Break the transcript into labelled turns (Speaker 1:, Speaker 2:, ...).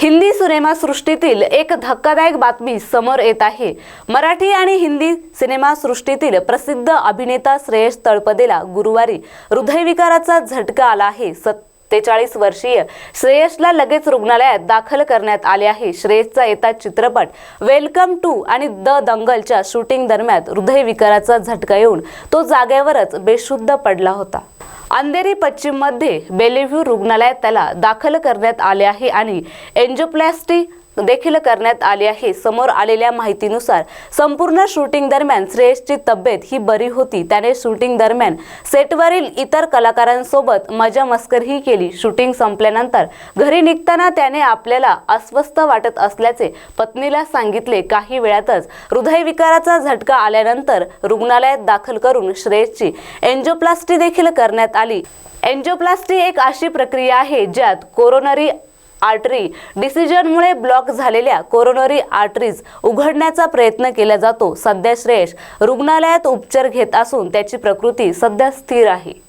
Speaker 1: हिंदी सिनेमासृष्टीतील एक धक्कादायक बातमी समोर येत आहे. मराठी आणि हिंदी सिनेमासृष्टीतील प्रसिद्ध अभिनेता श्रेयस तळपदेला गुरुवारी हृदयविकाराचा झटका आला आहे. सत्तेचाळीस वर्षीय श्रेयसला लगेच रुग्णालयात दाखल करण्यात आले आहे. श्रेयसचा येता चित्रपट वेलकम टू आणि द दंगलच्या शूटिंग दरम्यान हृदयविकाराचा झटका येऊन तो जागेवरच बेशुद्ध पडला होता. अंधेरी पश्चिममध्ये बेलेव्ह्यू रुग्णालयात त्याला दाखल करण्यात आले आहे आणि एन्जोप्लॅस्टी देखील करण्यात आली आहे. समोर आलेल्या माहितीनुसार संपूर्ण शूटिंग दरम्यान श्रेयसची तब्येत ही बरी होती. त्याने शूटिंग दरम्यान सेटवरील इतर कलाकारांसोबत मजा मस्करही केली. शूटिंग संपल्यानंतर घरी निघताना त्याने आपल्याला अस्वस्थ वाटत असल्याचे पत्नीला सांगितले. काही वेळातच हृदयविकाराचा झटका आल्यानंतर रुग्णालयात दाखल करून श्रेयसची एन्जोप्लास्टी देखील करण्यात आली. एन्जोप्लास्टी एक अशी प्रक्रिया आहे ज्यात कोरोनरी आर्टरी. डिसिजनमुळे ब्लॉक झालेल्या कोरोनरी आर्टरीज उघडण्याचा प्रयत्न केला जातो सध्या श्रेयश रुग्णालयात उपचार घेत असून त्याची प्रकृती सध्या स्थिर आहे.